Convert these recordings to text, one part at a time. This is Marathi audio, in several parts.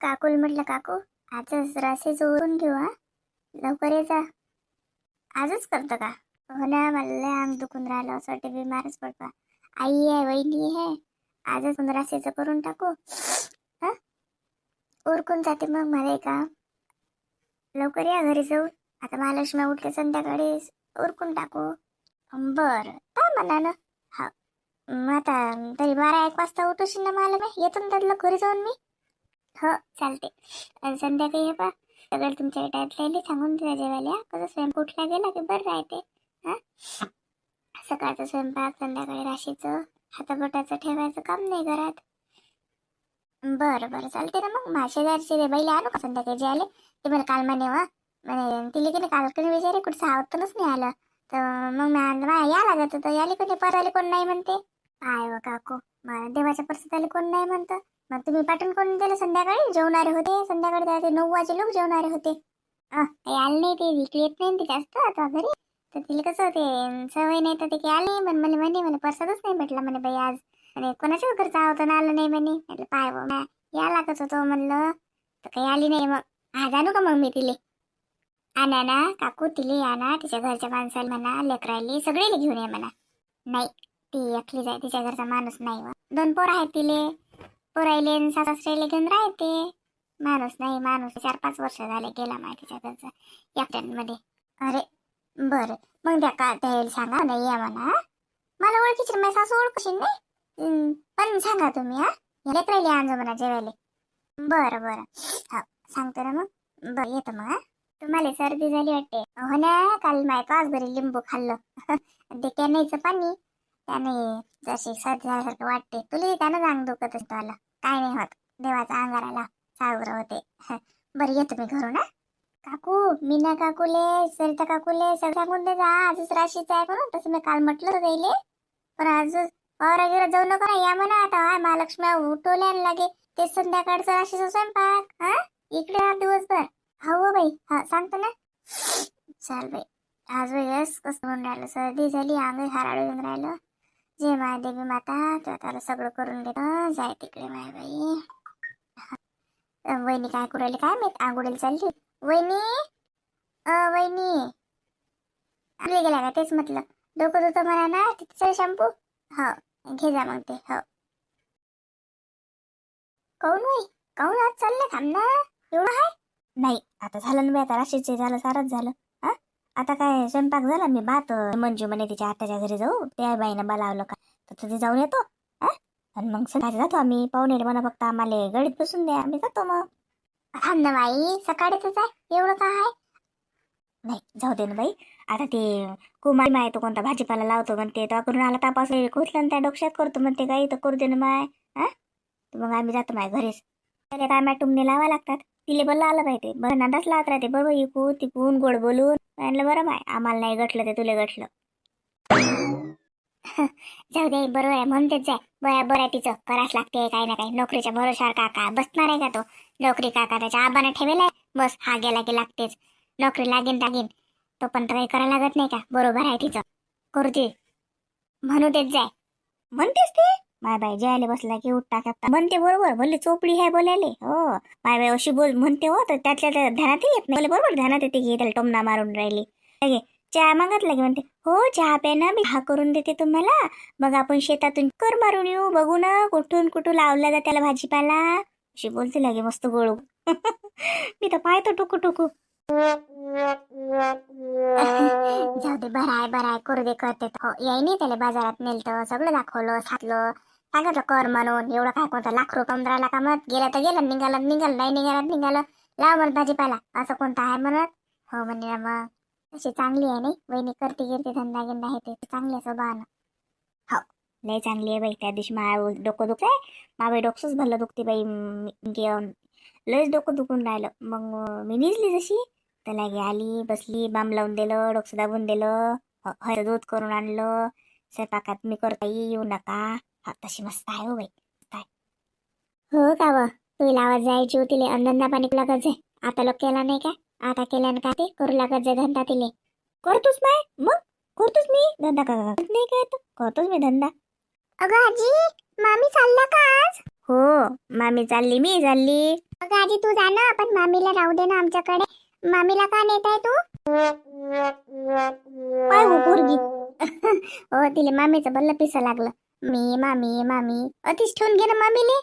काकुल म्हटलं काकू आजच रासे जोडून घेऊ हा. लवकर ये जा. आजच करतं का? हो ना मला आम दुखून राहिलं असं वाटतं बिमारच पडतो. आई आहे वहिनी आहे. आजच रासेचं करून टाकू. हा? उरकून जाते मग मला का लवकर या घरी जाऊन. आता महालक्ष्मी उठले संध्याकाळी उरकून टाकू. बरं काय म्हणा ना? हा मग आता तरी बारा एक वाजता उठूशील ना मला येतो ना त्यातलं घरी जाऊन मी. हो चालते आणि संध्याकाळी हे पा सगळं तुमच्या टायतले सांगून द्या जेवायला. कसं स्वयंपाक उठला गेला की बरं राहते हा? सकाळचं स्वयंपाक संध्याकाळी राशीचं हाताबोटाचं ठेवायचं काम नाही घरात. बरं बरं चालते ना मग. माशेदारचे रे ते आलो का संध्याकाळी जे आले? ते मला काल म्हणे वा. म्हणे तिला की नाही काल कधी विचारे कुठं सावतनच नाही आलं. तर मग या लागत होतं याले कोणी परत कोण नाही म्हणते? काय व काकू मला देवाच्या परसात आले कोण नाही म्हणतं? मग तुम्ही पाठवून कोण दिलं संध्याकाळी? जेवणारे होते संध्याकाळी त्याचे नऊ वाजे लोक जेवणारे होते. काही आले नाही ते विकली येत नाही ते जास्त आता घरी. तर तिला कसं होते सवय नाही तर ते काही आले पण म्हणे म्हणे म्हणे परसादच नाही भेटला म्हणे बाई आज. आणि कोणाच्या घरचं ना आलं नाही म्हणे. म्हटलं पाय बा या लागत होतो म्हणलं. तर काही आली नाही मग. आज आणू का मग मी तिले? आणा ना काकू तिले आणा तिच्या घरच्या माणसाला म्हणा लेकरायली सगळेले घेऊन ये म्हणा. नाही ती एकली जाय तिच्या घरचा माणूस नाही दोन पोर आहेत तिले. पोरायले आणि सासऱ्याला घेऊन राहते. माणूस नाही माणूस. चार पाच वर्ष झाले गेला माहितीच्या त्याचा घरचा एकट्यांमध्ये. अरे बरं. मग त्या का त्याला सांगा नाही या म्हणा. मला ओळखीची माझी सासू ओळखशील नाही? पण सांगा तुम्ही हा. येत राहिले म्हणा जेवायले. बरं बरं. हा सांगतो ना मग. बरं येतो मग तुम्हाला सर्दी झाली वाटते. हो ना काल माय पाच घरी लिंबू खाल्लं. ते कॅनाईचं पाणी. त्याने जशी सर्दी झाल्यासारखं वाटते. तुला त्यानं सांग दुखत असतो आला. काय नाही होत. देवाचा अंगाराला सावरं होते. बरं ये तुम्ही घरून हा. काकू मीना काकूले सरिता काकूले सगळं सांगून दे जा. आजच राशीचं आहे म्हणून तसं मी काल म्हटलं होतं त्याइले पण आज वावरा जाऊ नका ना या म्हणा आता. हा महालक्ष्मी उठवल्या लागे. ते संध्याकाळचं राशीचा स्वयंपाक हा? इकडे हा दिवसभर. हो बाई. हा सांगतो ना. चाल बाई. आज वेगळंच कसं म्हणून राहिलं. सर्दी झाली अंग हाराड येऊन राहिलं. जे महादेवी माता तू त्याला सगळं करून देतं. जाय तिकडे माय बाई. वहिनी काय करू काय माहीत? आंघोळीला चालली. वहिनी? अ वहिनी. आले गेला का? तेच म्हटलं. डोकं धुतं म्हणा ना? तिथे शॅम्पू. हो घे जा मग ते. हो. काऊन वय काऊन आज चाललं थांब ना एवढं आहे नाही आता झालं ना बाई आता राशीचे झालं सारच झालं. आता काय स्वयंपाक झाला मी भात अं, मंजू म्हणे तिच्या आत्याच्या घरी जाऊ त्या बाईनं बोलावलं का तर तिथे जाऊन येतो आणि मग सकाळी जातो आम्ही पाहुणे म्हणा फक्त आम्हाला गडीत बसून द्या आम्ही जातो मग. थांब ना बाई सकाळीच आहे एवढं काय आहे. नाही जाऊ दे ना बाई आता ते कुमारी माय तो कोणता भाजीपाला लावतो म्हणते तो करून आला तपास खुसलं त्या डोक्यात करतो म्हणते काही तर करू दे ना माय हा? मग आम्ही जातो माय घरीच. काय माय टुमने लावा लागतात. तिले बोलला आलं पाहिजे बरं नांदाच लावत राहते. बरोबर इकून तिकून गोड बोलून. म्हणलं बरं बाय आम्हाला नाही गटलं ते तुले गटलं जाऊ दे बरोबर आहे म्हणतेच जाय. बया बरं आहे तिचं. करायच लागते काही ना काही. नोकरीच्या भरोशावर काका. बसणार आहे का तो? नोकरी काका त्याच्या आबाने ठेवेलाय बस हा गेला की लागतेच. नोकरी लागेन लागेन. तो पण काही करायला लागत नाही का? बरोबर आहे तिचं. करू दे. म्हणू तेच जाय. म्हणतेस ते? माय बाई जायला बसला की उठता करता. म्हणते बरोबर भले चोपडी आहे बोलायले हो. माय बाई अशी बोल म्हणते हो तर त्यातल्या त्या ध्यानात येत नाही. बरोबर ध्यानात येते की त्याला टोमना मारून राहिली. लगे चहा मागतला की म्हणते हो चहा प्याना ना मी हा करून देते तुम्हाला. मग आपण शेतातून कर मारून येऊ बघू ना कुठून कुठून लावला जा त्याला भाजीपाला. अशी बोलते लागे मस्त गोळू. मी तर पाहतो टुकू टुकू. जाऊ दे बराय बराय करू दे करते. हो याय नाही त्याला बाजारात नेलतं सगळं दाखवलं साधलं. सांगितलं कर म्हणून. एवढं काय कोणतं लाख रुपये पंधरा लाखामत गेलं तर गेलं. निघालं निघालं. नाही निघालं निघालं. लाव म्हणत भाजीपाला. असं कोणतं आहे म्हणत? हो म्हणे मग. अशी चांगली आहे नाही? वहिनी करते गिरते धंदा गिंदा आहे ते. चांगली आहे स्वभावानं. हो. लय चांगली आहे बाई. त्या दिवशी मा डोकं दुखतंय. माबाई बाई डोकंच भरलं दुखते बाई. गे- लयच डोकं दुखून राहिलं. मग मी निजली जशी. त्याला लागे आली बसली बाम लावून दिलं डोकं दाबून दिलं. ह- हळद दूध करून आणलं. स्वयंपाकात मी करता येऊ नका. हा तशी मस्त आहे हो बाई आहे हो का व? तुला आवाज जायची होती अन्नदा पाणी लागत जाय आता लोक केला नाही का? आता केल्यानं का ते? करू लागत जाय धंदा तिले. करतोच माय मग? करतोच मी? धंदा का नाही काय करतोच मी धंदा. अगं आजी मामी चालला का आज? हो मामी चालली मी चालली. अगं आजी तू जा ना आपण मामीला राहू दे ना आमच्याकडे. मामीला का नेत आहे तू? पाय हो पोरगी. हो तिले मामीचं बल्ल पिस लागलं. मी मामी मामी. अतिश ठेवून घे ना मामीले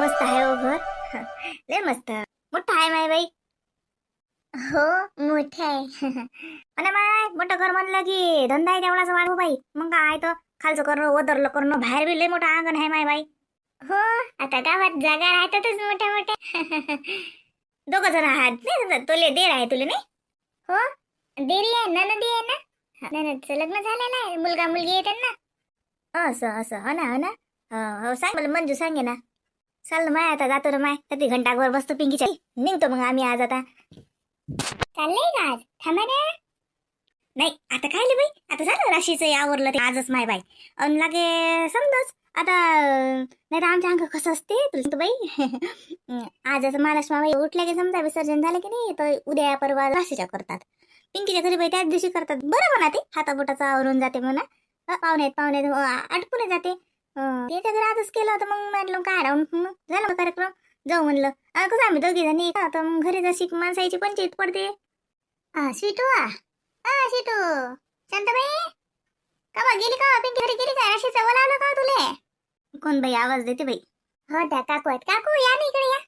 मस्त आहे हो घर. लय मस्त. मोठं आहे माय बाई. हो मोठं आहे. आणि माय मोठं घर म्हणलं की धंदा आहे तेवढाच वाढवू बाई. मग काय तर खालचं करणं वदरलं करणं. बाहेर बी लय मोठं अंगण आहे माय बाई. हो आता गावात जागा राहतातच मोठ्या मोठ्या दोघं जण आहात. नाही तुले देर आहे तुले नाही? हो? देरी आहे ननदी आहे ना? ननदचं लग्न झालेलं आहे. मुलगा मुलगी आहे त्यांना. असं असं हो ना हो ना? हो सांग मला मंजू सांगे ना. चाल ना माय आता जातो ना माय. किती घंटावर बसतो पिंकीच्या. निघतो मग आम्ही आज आता. चाललंय का आज? थांबा ना. नाही आता काय बाई? आता झालं राशीचं आवरलं ते आजच माय बाई. अन लागे समजच. आता नाही तर आमच्या अंग कसं असते? तुला सांगतो बाई. आज असं महालक्ष्मी बाई उठल्या की समजा विसर्जन झालं की नाही तर उद्या परवा राशीच्या करतात. पिंकीच्या घरी बाई त्याच दिवशी करतात. बरं म्हणा ते हाताबोटाचं आवरून जाते म्हणा. पाहुण्यात पाहुण्यात हो, आटपून जाते. त्याच्या घरी आजच केलं होतं मग म्हटलं काय राहून मग झालं कार्यक्रम. जाऊ म्हणलं. कसं आम्ही दोघी जणी का तर मग घरी जशी माणसाची पंचायत पडते. हा शिटू आ. हा शिटू. शांताबाई? का गेली का पिंकी घरी गेली काय? अशी चवल आलं का तुले? कोण बाई? आवाज देते बाई. हो त्या काकू आहेत. काकू या ना इकडे या.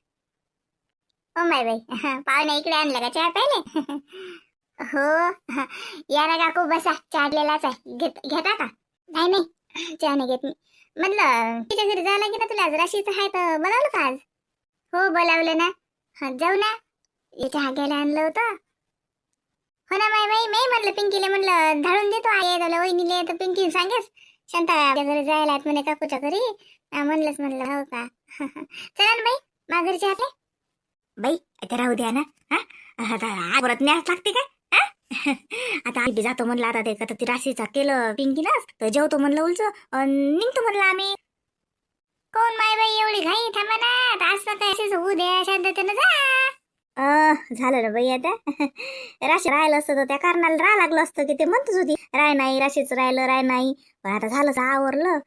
ओ माय बाई. पाहुणे इकडे आणलं का चहा पहिले हो. या ना काकू बसा. चाडलेलाच आहे. घेत घेता का? नाही नाही. चहा नाही घेत मी. म्हणलं तिच्या घरी जायला की ना तुला आज. राशीचं आहे तर बोलावलं का आज? हो बोलावलं ना. हा जाऊ ना. चहा घ्यायला आणलं होतं. हो ना माय बाई. मी म्हणलं पिंकीला म्हटलं धाडून देतो आई तुला वहिनीले तर पिंकी सांगेस. शांता घरी जायला आहेत म्हणे काकूच्या घरी. म्हणलंच म्हणलं हो का? चला ना बाई बाई आता राहू द्या ना. हा? आता परत न्यास लागते का हा? आता आम्ही जातो म्हणलं आता ते आता ती राशीचा केलं पिंकीलाच तर जेवतो म्हणलं उलच निघतो म्हणलं आम्ही. कोण माय बाई एवढी घाई? थांबा ना आता असं काय होऊ द्या. शांततेनं जा. झालं ना बाई आता. राशी राहिलं असतं तर त्या कारणाला राहा लागलं असतं की ते म्हणतच होती राय नाही राशीच राहिलं राय नाही. पण आता झालं आवरलं.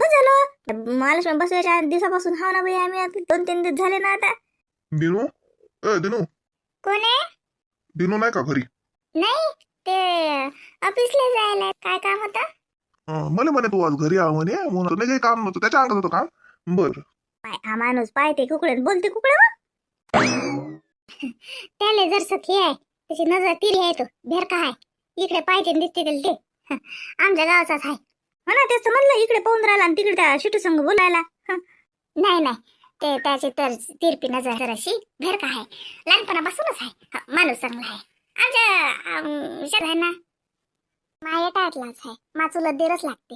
बस झालं. महालक्ष्मी बसवायच्या दिवसापासून हाव ना बाई आम्ही दोन तीन दिवस झाले ना आता. दिनू? ए दिनू. कोण आहे? दिनू नाही का घरी? नाही ते ऑफिसला जायला. काय काम होतं? मला म्हणे तू आज घरी आव म्हणे. म्हणून नाही काही काम नव्हतं. त्याच्या अंगात होतं काम. बर. पाय हा माणूस पाहते कुकडे बोलते कुकडे. त्याले जर सखी आहे त्याची नजर तिरी आहे तो भेर का आहे. इकडे पाहिजे दिसते त्याला ते. आमच्या गावाचाच आहे. हो ना तेच तर म्हणलं इकडे पाहून राहिला आणि तिकडे त्या शिटू संघ बोलायला. नाही नाही. ते त्याची तर तिरपी नजर जराशी भेर का आहे. लहानपणापासूनच आहे. माणूस चांगला आहे. आमच्या आहे ना? माया टायतलाच आहे. माचुला देरच लागते.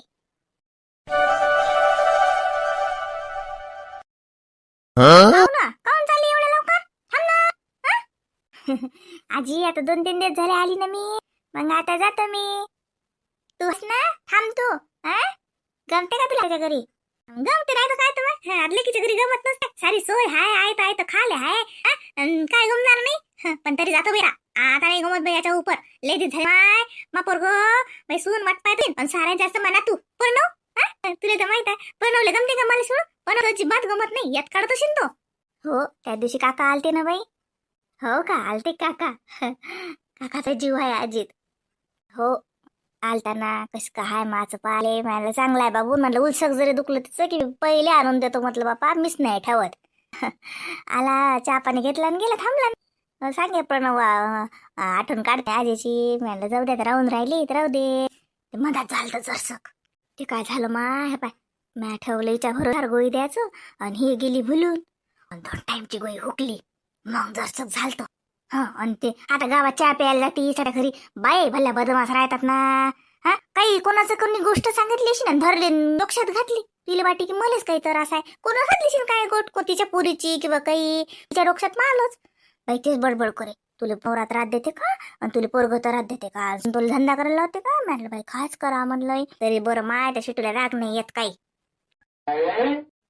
हो ना काऊन चालली एवढ्या लवकर थांब ना हं? आजी आता दोन तीन दिवस झाले आली ना मी. मग आता जातो मी. तू ना? थांब तू. हा गमते का तुला तुझ्या घरी? गमते नाही तर काय तुम्ही लेकीच्या घरी गमत नसते. सारी सोय हाय आहे तर आहे तर खाले हाय. अन काय गमणार नाही? हं, पण तरी जातो बेरा आता नाही गमत बाई याच्या उपर. लेडीज झाली माय. मा पोरग बाई सून वाट पाहते पण साऱ्यात जास्त म्हणा तू. प्रणव हा? तुला तर माहीत आहे. पण गमते का मला सोड पण अजिबात गमत नाही. यात काढत असेल तो. हो त्या दिवशी काका आलते ना बाई. हो का? आलते काका. काकाचा जीव आहे अजित हो आलताना कसं काय हाय माझं पाले मला चांगलं आहे बाबू. म्हटलं उलसक जरी दुखलं तिचं की पहिले आणून देतो. म्हटलं बापा मीच नाही ठेवत. आला चहा पाणी घेतला आणि गेला थांबला. सांगे प्रणव आठवण काढते आजीची. म्हणलं जाऊ दे राहून राहिली तर राहू दे. मधात झालं तर जरसक. ते काय झालं माय पाय. म्या ठेवलं हिच्या भरोसार गोळी द्यायचं आणि ही गेली भुलून. आणि दोन टाइमची गोळी हुकली. मग जास्त झालतं. हा आणि ते आता गावात चहा प्यायला जाते सगळ्या घरी. बाई भल्या बदमाश राहतात ना. हा काही कोणाचं कोणी गोष्ट सांगितली अशी ना धरले न घातली. तिला वाटी की मलाच काही तर असं आहे कोणा घातली काय गोट को तिच्या पुरीची किंवा काही? तिच्या डोक्यात मारलंच बाई तेच बडबड करे. तुला पोरात रात देते का? आणि तुला पोरग तर रात देते का? अजून तुला धंदा करायला लावते का? म्हटलं बाई खास करा म्हणलंय. तरी बरं माय त्या शिटूला राग नाही येत काही.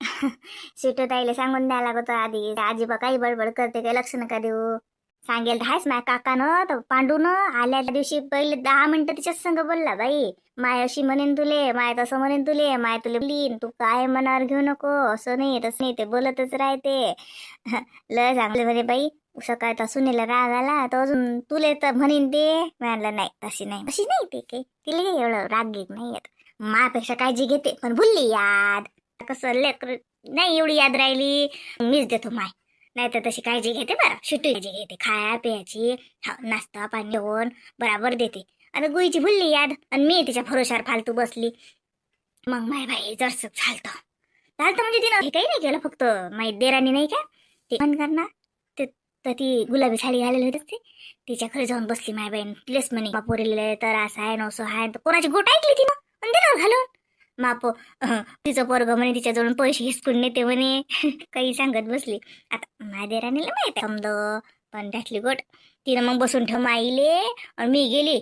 शिटू ताईला सांगून द्यायला लागतो आधी. आजीबा काही बडबड करते काही लक्ष नका देऊ. सांगेल तर हायच माझ्या काकानं तर पांडूनं. आल्या दिवशी पहिले दहा मिनिटं तिच्याच संग बोलला बाई. माय अशी म्हणेन तुले माय तसं म्हणेन तुले माय तुले बोलीन. तू काय मनावर घेऊ नको असं नाही तसं नाही ते बोलतच राहते. लय चांगले म्हणे बाई सकाळ तर सुनेला राग आला तर अजून तुले तर म्हणेन ते. म्हणलं नाही तशी नाही. तशी नाही ते काही. तिला काही एवढं राग घेत नाही येत. मापेक्षा काळजी घेते पण भुलली याद. कसं लेकर नाही एवढी याद राहिली. मीच देतो माय. नाही तर तशी काळजी घेते बरं. शिटू काळजी घेते. खाया पियाची हा नाश्ता पाणी जेवण. बराबर देते. आता गुईची भुलली याद. आणि मी तिच्या भरोशावर फालतू बसली. मग माय बाई जरस झालतं. झालतं म्हणजे तिनं हे काही नाही केलं फक्त. माहीत देरानी नाही का? ते पण करणार. ते तर ती गुलाबी साडी घालेली होती ते. तिच्या घरी जाऊन बसली माय बहीण प्लेस म्हणे बापोरीले तर असं आहे नसं आहे. तर कोणाची गोट ऐकली तिनं आणि दिलं घालून? माप तिचं पोरग म्हणे तिच्याजवळून पैसे हिसकून नेते म्हणे. काही सांगत बसली. आता माझ्या देराणीला माहीत आहे पण त्यातली गोट. तिनं मग बसून ठेव माईले. आणि मी गेली.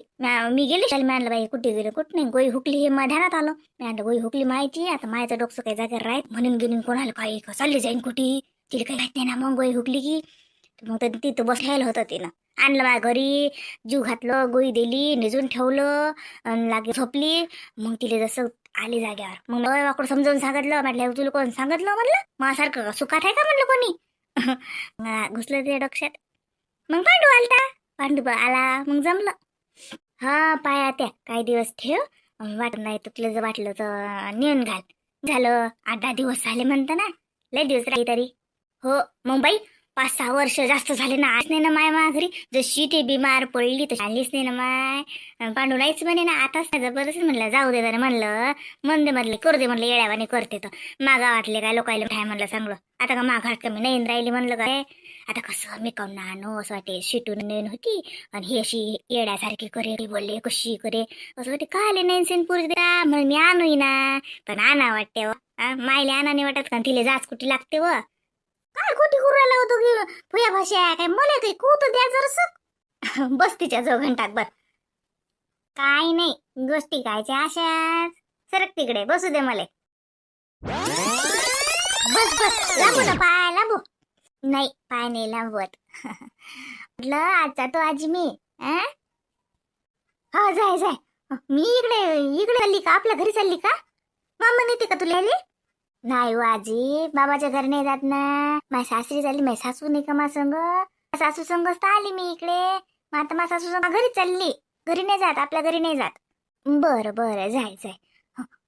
मी गेली. त्याला म्हणलं बाई कुठे गेले कुठं नाही. गोई हुकली हे माझ्या ध्यानात आलं. मी म्हणलं गोई हुकली माहिती आता मायचं डोकं काही जागेवर राहत म्हणून गेली कोणाला काही चालली जाईन कुठे? तिला काही माहीत नाही ना मग गोई हुकली की. मग तर तिथं बसायला होतं तिनं. आणलं माझ्या घरी. जीव घातलं गोई दिली निजून ठेवलं. आणि लागे झोपली. मग तिला जसं आली जाग्यावर मग मला वाकडं समजावून सांगितलं म्हटलं तुला कोण सांगितलं म्हटलं मासारखं सुखात आहे का म्हणलं कोणी? घुसलं ते डोक्यात. मग पांडू आलता. पांडू आला. मग जमलं. हा पाया त्या काही दिवस ठेव. वाटत नाही तर तुला जर वाटलं तर नेऊन घाल. झालं. आठ दहा दिवस झाले म्हणता ना. लय दिवस राही तरी. हो मुंबई पाच सहा वर्ष जास्त झाले ना आज नाही ना माय मा घरी. जशी ते बिमार पडली तर आलीच नाही ना माय. पांडू नाहीच म्हणे ना आताच नाही जबरदस्त म्हणलं जाऊ दे जरा म्हणलं. मन दे म्हणले करू दे म्हणलं येड्यावाने करते तर. मा गावातले काय लोकायला काय म्हणलं चांगलं आता का मा घाट कमी नाही राहिली म्हणलं काय? आता कसं मी काऊन आणू असं वाटे शिटून नेन होती. आणि ही अशी येड्यासारखी करे बोलले कशी करे. असं वाटे काय आले नाही सेन पुरी द्या म्हणून मी आणू ना. पण आणा वाटते हो. व मायले आणा नाही वाटत का तिले जाच कुठे लागते व. काय खोटी कुरायला होतो की फुया भाषा काय? मला काही कूत द्या जरस? बस तिच्या जो घंटात बर काय नाही. गोष्टी कायच्या अशाच. सरक तिकडे. बसू दे मला. बस बस. लांबू ना पाय लांबू. नाही पाय नाही लांबवत. म्हटलं आज तो आजी मी. हा जाय जाय. मी इकडे इकडे चालली का? आपल्या घरी चालली का? मामा नेते का तुला आली? नाही हो आजी बाबाच्या घरी नाही जात ना. माझ्या सासरी झाली माझी सासू नाही का मा संग? सासू संगच तर आली मी इकडे. मग आता माझ्या सासू संग घरी चालली. घरी नाही जात आपल्या घरी नाही जात. बरं बरं जाय जाय.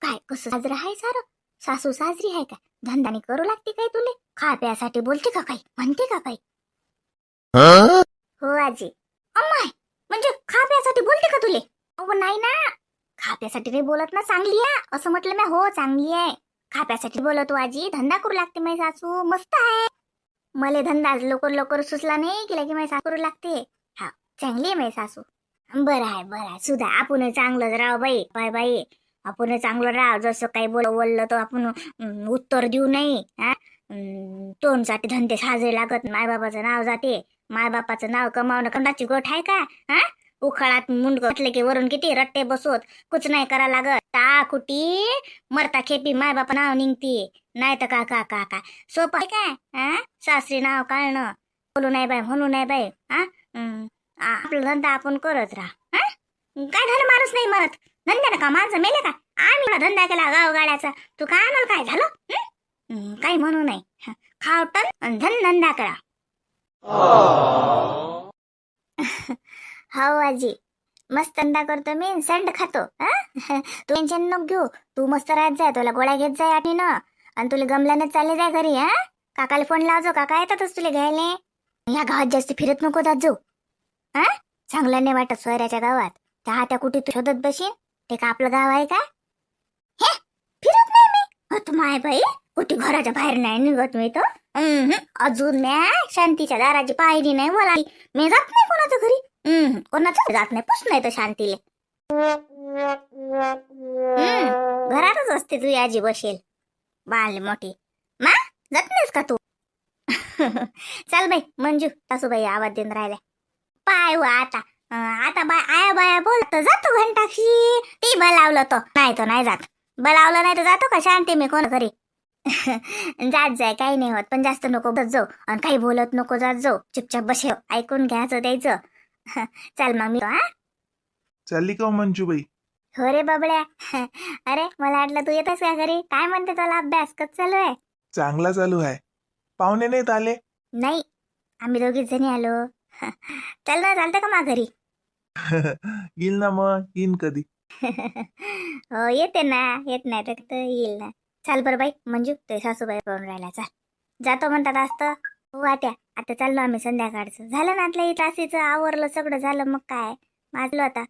काय कसं साजरं आहे सारं? सासू साजरी आहे का? धंदानी करू लागते काय तुले? खा प्यासाठी बोलते का काही? म्हणते का काही? हो आजी. अम्माय म्हणजे खा प्यासाठी बोलते का तुले? अहो नाही ना. खा प्यासाठी नाही बोलत ना चांगली आहे. असं म्हटलं ना हो चांगली आहे. खाप्यासाठी बोलतो आजी. धंदा करू लागते माझी सासू. मस्त आहे. मले धंदा लवकर लवकर सुचला नाही की लगे माझी सासू करू लागते. हा चांगली आहे माझी सासू. बरं आहे बरं आहे. सुधा आपण चांगलंच राह बाई. बाय बाई. आपण चांगलं राह जसं काही बोल बोललं तर आपण उत्तर देऊ नाही. हा? तोंडसाठी धंदे साजरे लागत. मायबापाचं नाव जाते. मायबापाचं नाव कमावणं कंडाची गोठ आहे का? हा? उखाळात मुंड घातले की वरून किती रट्टे बसवत? कुछ नाही करा लागत. ता कुटी मरता खेपी मायबापा नाव निघते. नाही तर का का का का? सोपं आहे काय? हा सासरी नाव काढणं. बोलू नाही बाय म्हणू नाही बाय हा आपला धंदा आपण करत राहा. हा काय झालं माणूस नाही म्हणत धंद्यानं का माझं मेले का? आम्ही धंदा केला गाव गाड्याचा. तू काय आणाल काय झालं? काही म्हणू नाही. खाव टन आणि धन धंदा करा. हो आजी. मस्त धंदा करतो मी संड खातो हा? तू टेन्शन नको घेऊ. तू मस्त राहत जाय तुला गोळ्या घेत जाय आठीनं. आणि तुला गमल्यानं चालले जाय घरी हा? काकाला फोन लावजो काका येतातच तुला घ्यायला. ह्या गावात जास्त फिरत नको जात जाऊ हा? चांगलं नाही वाटत सोयऱ्याच्या गावात. त्या त्या कुठे तू शोधत बसीन ते का आपलं गाव आहे का? हे फिरत नाही मी. अ, तू माय बाई कुठे घराच्या बाहेर नाही निघत मी तर अजून म्या शांतीच्या दाराची पायरी नाही मला मी जात नाही कोणाच्या घरी. हम्म, कोणाचं जात नाही. पुस नाही तर शांतीले. हम्म, घरातच असते तुझी आजी बसेल. बाल मोठी. मा जात नाहीस का तू? चल बाई मंजू सासूबाई आवाज देऊन राहिला पाय व आता. आता बाय आया बाया बोलत जातो घंटाक्षी ती बलावलं तो नाही तो नाही जात. बलावलं नाही तर जातो का शांती मी कोण घरी? जात जाय काही नाही होत. पण जास्त नको बस जाऊ. आणि काही बोलत नको जात जाऊ. चुपचाप बसे ऐकून घ्यायचं द्यायचं. चल मग मी हा? चालली का हो मंजूबाई? हो रे बाबड्या. अरे मला वाटलं तू येतस का घरी? काय म्हणते तुला अभ्यास? कस चालू आहे? चांगला चालू आहे. पाहुणे नाहीत आले? नाही आम्ही दोघीच जणी आलो. चल ना चालतं का मा घरी? येईल ना मग येईन कधी. हो येते ना. येत नाही तर तर येईल ना. चाल बरं बाई मंजू ते सासूबाई करून राहिला चाल. जातो म्हणतात असतं हो आत्या आता चाललो आम्ही संध्याकाळचं. झालं ना आतल्या तासीचं आवरलं सगळं झालं मग काय? माजलो आता.